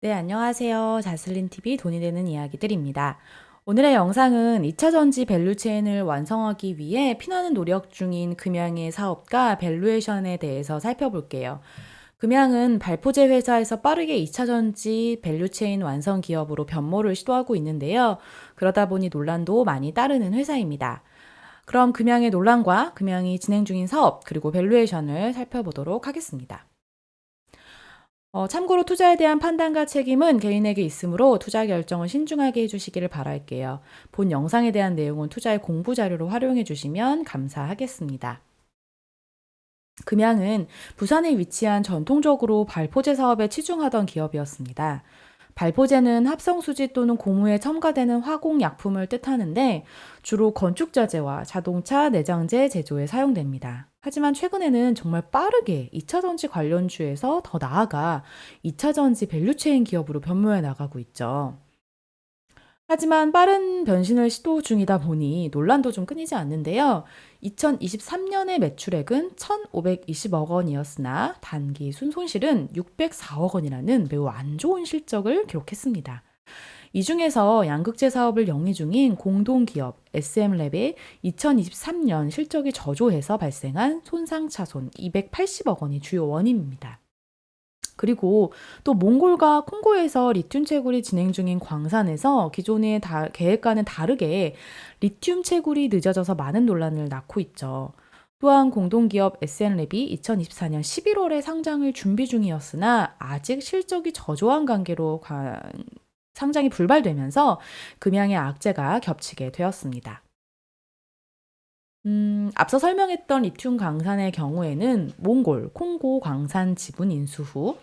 네, 안녕하세요. 자슬린TV 돈이 되는 이야기들입니다. 오늘의 영상은 2차 전지 밸류 체인을 완성하기 위해 피나는 노력 중인 금양의 사업과 밸류에이션에 대해서 살펴볼게요. 금양은 발포제 회사에서 빠르게 2차 전지 밸류 체인 완성 기업으로 변모를 시도하고 있는데요. 그러다 보니 논란도 많이 따르는 회사입니다. 그럼 금양의 논란과 금양이 진행 중인 사업 그리고 밸류에이션을 살펴보도록 하겠습니다. 어, 참고로 투자에 대한 판단과 책임은 개인에게 있으므로 투자 결정을 신중하게 해주시기를 바랄게요. 본 영상에 대한 내용은 투자의 공부 자료로 활용해 주시면 감사하겠습니다. 금양은 부산에 위치한 전통적으로 발포제 사업에 치중하던 기업이었습니다. 발포제는 합성수지 또는 고무에 첨가되는 화공약품을 뜻하는데 주로 건축자재와 자동차 내장재 제조에 사용됩니다. 하지만 최근에는 정말 빠르게 2차 전지 관련주에서 더 나아가 2차 전지 밸류체인 기업으로 변모해 나가고 있죠. 하지만 빠른 변신을 시도 중이다 보니 논란도 좀 끊이지 않는데요. 2023년의 매출액은 1,520억 원이었으나 단기 순손실은 604억 원이라는 매우 안 좋은 실적을 기록했습니다. 이 중에서 양극재 사업을 영위 중인 공동기업 SM랩의 2023년 실적이 저조해서 발생한 손상차손 280억 원이 주요 원인입니다. 그리고 또 몽골과 콩고에서 리튬 채굴이 진행 중인 광산에서 기존의 다, 계획과는 다르게 리튬 채굴이 늦어져서 많은 논란을 낳고 있죠. 또한 공동기업 SN랩이 2024년 11월에 상장을 준비 중이었으나 아직 실적이 저조한 관계로 관, 상장이 불발되면서 금양의 악재가 겹치게 되었습니다. 음, 앞서 설명했던 리튬 광산의 경우에는 몽골, 콩고 광산 지분 인수 후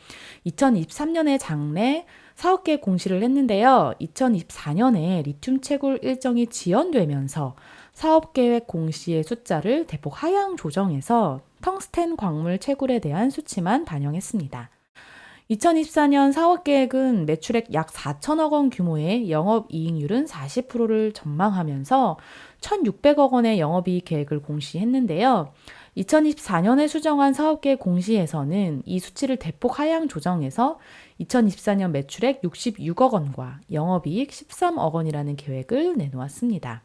2023년에 장래 사업계획 공시를 했는데요. 2024년에 리튬 채굴 일정이 지연되면서 사업 계획 공시의 숫자를 대폭 하향 조정해서 텅스텐 광물 채굴에 대한 수치만 반영했습니다. 2024년 사업 계획은 매출액 약 4천억 원 규모의 영업 이익률은 40%를 전망하면서 1,600억 원의 영업이익 계획을 공시했는데요. 2024년에 수정한 사업계획 공시에서는 이 수치를 대폭 하향 조정해서 2024년 매출액 66억 원과 영업이익 13억 원이라는 계획을 내놓았습니다.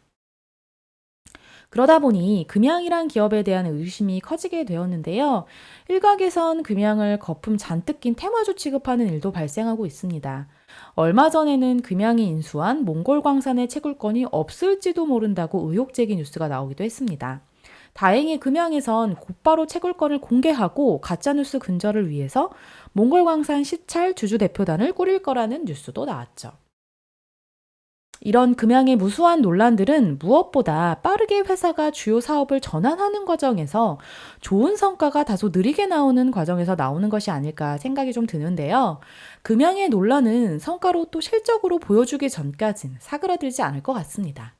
그러다 보니 금양이란 기업에 대한 의심이 커지게 되었는데요. 일각에선 금양을 거품 잔뜩 낀 테마주 취급하는 일도 발생하고 있습니다. 얼마 전에는 금양이 인수한 몽골 광산의 채굴권이 없을지도 모른다고 의혹 제기 뉴스가 나오기도 했습니다. 다행히 금양에선 곧바로 채굴권을 공개하고 가짜뉴스 근절을 위해서 몽골 광산 시찰 주주 대표단을 꾸릴 거라는 뉴스도 나왔죠. 이런 금양의 무수한 논란들은 무엇보다 빠르게 회사가 주요 사업을 전환하는 과정에서 좋은 성과가 다소 느리게 나오는 과정에서 나오는 것이 아닐까 생각이 좀 드는데요. 금양의 논란은 성과로 또 실적으로 보여주기 전까진 사그라들지 않을 것 같습니다.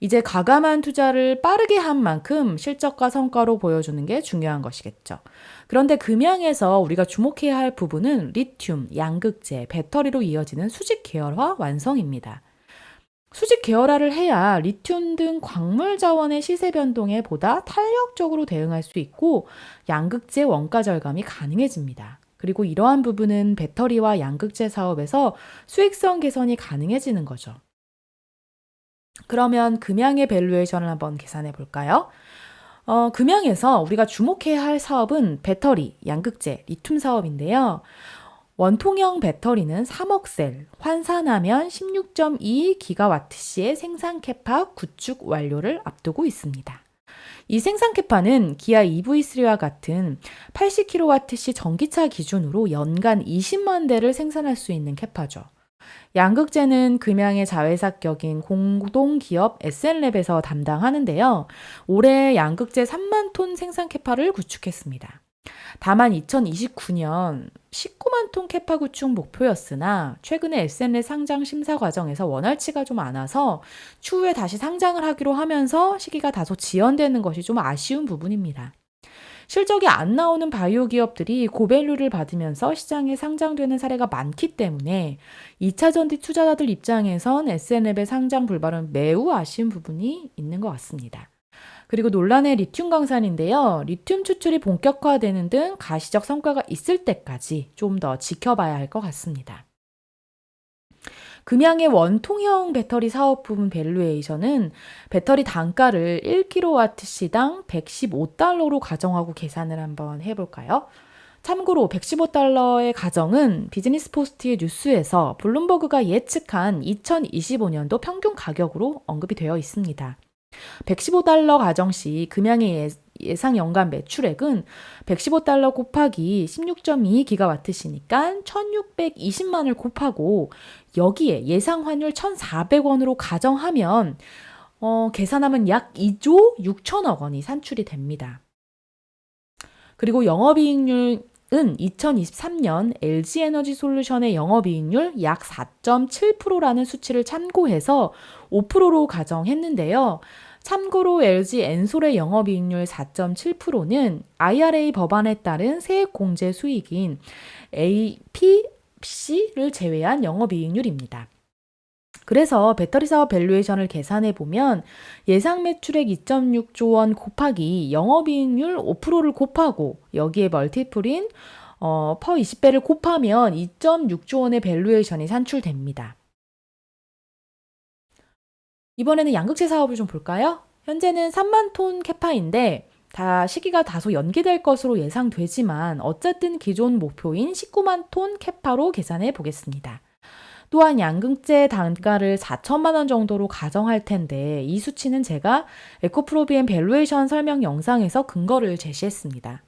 이제 가감한 투자를 빠르게 한 만큼 실적과 성과로 보여주는 게 중요한 것이겠죠. 그런데 금양에서 우리가 주목해야 할 부분은 리튬, 양극재, 배터리로 이어지는 수직 계열화 완성입니다. 수직 계열화를 해야 리튬 등 광물 자원의 시세 변동에 보다 탄력적으로 대응할 수 있고 양극재 원가 절감이 가능해집니다. 그리고 이러한 부분은 배터리와 양극재 사업에서 수익성 개선이 가능해지는 거죠. 그러면 금양의 밸류에이션을 한번 계산해 볼까요? 어, 금양에서 우리가 주목해야 할 사업은 배터리, 양극재, 리튬 사업인데요. 원통형 배터리는 3억 셀, 환산하면 16.2기가와트시의 생산 캐파 구축 완료를 앞두고 있습니다. 이 생산 캐파는 기아 EV3와 같은 80kWh 전기차 기준으로 연간 20만 대를 생산할 수 있는 캐파죠. 양극재는 금양의 자회사격인 공동기업 SN랩에서 담당하는데요. 올해 양극재 3만 톤 생산 캐파를 구축했습니다. 다만 2029년 19만 톤 캐파 구축 목표였으나 최근에 SNL 상장 심사 과정에서 원활치가 좀 많아서 추후에 다시 상장을 하기로 하면서 시기가 다소 지연되는 것이 좀 아쉬운 부분입니다. 실적이 안 나오는 바이오 기업들이 고밸류를 받으면서 시장에 상장되는 사례가 많기 때문에 2차 전지 투자자들 입장에선 SNL의 상장 불발은 매우 아쉬운 부분이 있는 것 같습니다. 그리고 논란의 리튬 광산인데요. 리튬 추출이 본격화되는 등 가시적 성과가 있을 때까지 좀 더 지켜봐야 할 것 같습니다. 금양의 원통형 배터리 사업 부분 밸류에이션은 배터리 단가를 1kWh당 115달러로 가정하고 계산을 한번 해볼까요? 참고로 115달러의 가정은 비즈니스 포스트의 뉴스에서 블룸버그가 예측한 2025년도 평균 가격으로 언급이 되어 있습니다. 115달러 가정 시 금양의 예- 예상 연간 매출액은 115달러 곱하기 16.2기가와트시니까 1620만을 곱하고 여기에 예상 환율 1,400원으로 가정하면 어, 계산하면 약 2조 6천억 원이 산출이 됩니다. 그리고 영업이익률 은 2023년 LG에너지 솔루션의 영업이익률 약 4.7%라는 수치를 참고해서 5%로 가정했는데요. 참고로 LG 엔솔의 영업이익률 4.7%는 IRA 법안에 따른 세액 공제 수익인 APC를 제외한 영업이익률입니다. 그래서 배터리 사업 밸류에이션을 계산해 보면 예상 매출액 2.6조 원 곱하기 영업이익률 5%를 곱하고 여기에 멀티플인 어, 퍼 20배를 곱하면 2.6조 원의 밸류에이션이 산출됩니다. 이번에는 양극재 사업을 좀 볼까요? 현재는 3만 톤 캐파인데 다 시기가 다소 연기될 것으로 예상되지만 어쨌든 기존 목표인 19만 톤 캐파로 계산해 보겠습니다. 또한 양극재 단가를 4천만 원 정도로 가정할 텐데 이 수치는 제가 에코프로비엠 밸류에이션 설명 영상에서 근거를 제시했습니다.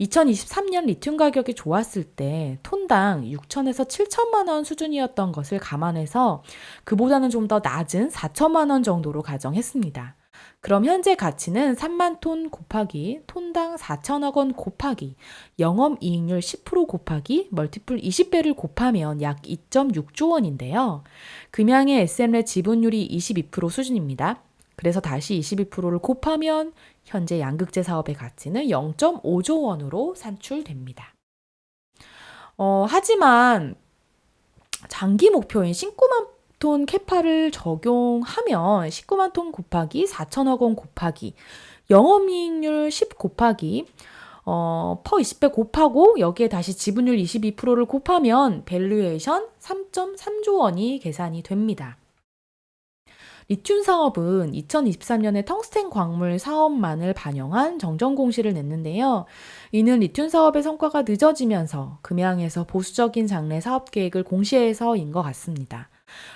2023년 리튬 가격이 좋았을 때 톤당 6천에서 7천만 원 수준이었던 것을 감안해서 그보다는 좀 더 낮은 4천만 원 정도로 가정했습니다. 그럼 현재 가치는 3만 톤 곱하기 톤당 4천억 원 곱하기 영업 이익률 10% 곱하기 멀티플 20배를 곱하면 약 2.6조 원인데요. 금양의 SM의 지분율이 22% 수준입니다. 그래서 다시 22%를 곱하면 현재 양극재 사업의 가치는 0.5조 원으로 산출됩니다. 어, 하지만 장기 목표인 19만 톤 캐파를 적용하면 19만 톤 곱하기 4천억 원 곱하기 영업이익률 10 곱하기 어, 퍼 20배 곱하고 여기에 다시 지분율 22%를 곱하면 밸류에이션 3.3조 원이 계산이 됩니다. 리튬 사업은 2023년에 텅스텐 광물 사업만을 반영한 정정 공시를 냈는데요. 이는 리튬 사업의 성과가 늦어지면서 금양에서 보수적인 장래 사업 계획을 공시해서인 것 같습니다.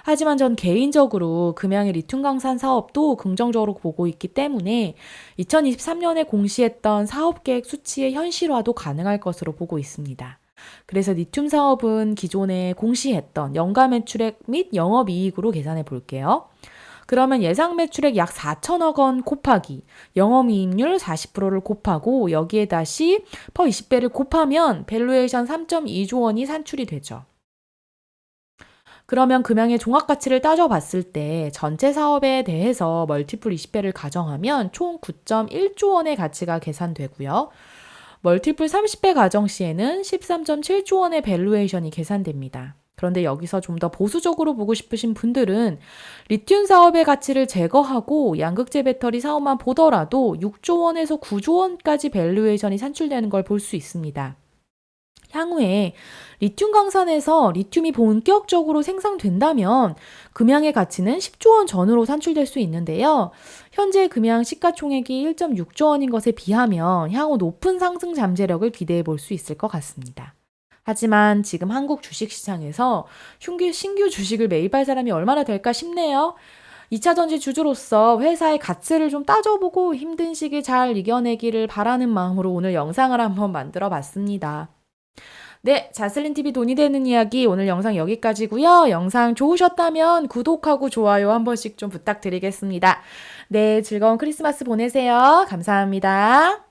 하지만 전 개인적으로 금양의 리튬 강산 사업도 긍정적으로 보고 있기 때문에 2023년에 공시했던 사업 계획 수치의 현실화도 가능할 것으로 보고 있습니다. 그래서 리튬 사업은 기존에 공시했던 연간 매출액 및 영업이익으로 계산해 볼게요. 그러면 예상 매출액 약 4천억 원 곱하기 영업이익률 40%를 곱하고 여기에 다시 퍼 20배를 곱하면 밸류에이션 3.2조 원이 산출이 되죠. 그러면 금양의 종합가치를 따져봤을 때 전체 사업에 대해서 멀티플 20배를 가정하면 총 9.1조 원의 가치가 계산되고요. 멀티플 30배 가정 시에는 13.7조 원의 밸류에이션이 계산됩니다. 그런데 여기서 좀 더 보수적으로 보고 싶으신 분들은 리튬 사업의 가치를 제거하고 양극재 배터리 사업만 보더라도 6조 원에서 9조 원까지 밸류에이션이 산출되는 걸 볼 수 있습니다. 향후에 리튬 강산에서 리튬이 본격적으로 생산된다면 금양의 가치는 10조 원 전후로 산출될 수 있는데요. 현재 금양 시가총액이 1.6조 원인 것에 비하면 향후 높은 상승 잠재력을 기대해 볼 수 있을 것 같습니다. 하지만 지금 한국 주식시장에서 신규, 주식을 매입할 사람이 얼마나 될까 싶네요. 2차 전지 주주로서 회사의 가치를 좀 따져보고 힘든 시기 잘 이겨내기를 바라는 마음으로 오늘 영상을 한번 만들어 봤습니다. 네, 자슬린 TV 돈이 되는 이야기 오늘 영상 여기까지고요. 영상 좋으셨다면 구독하고 좋아요 한 번씩 좀 부탁드리겠습니다. 네, 즐거운 크리스마스 보내세요. 감사합니다.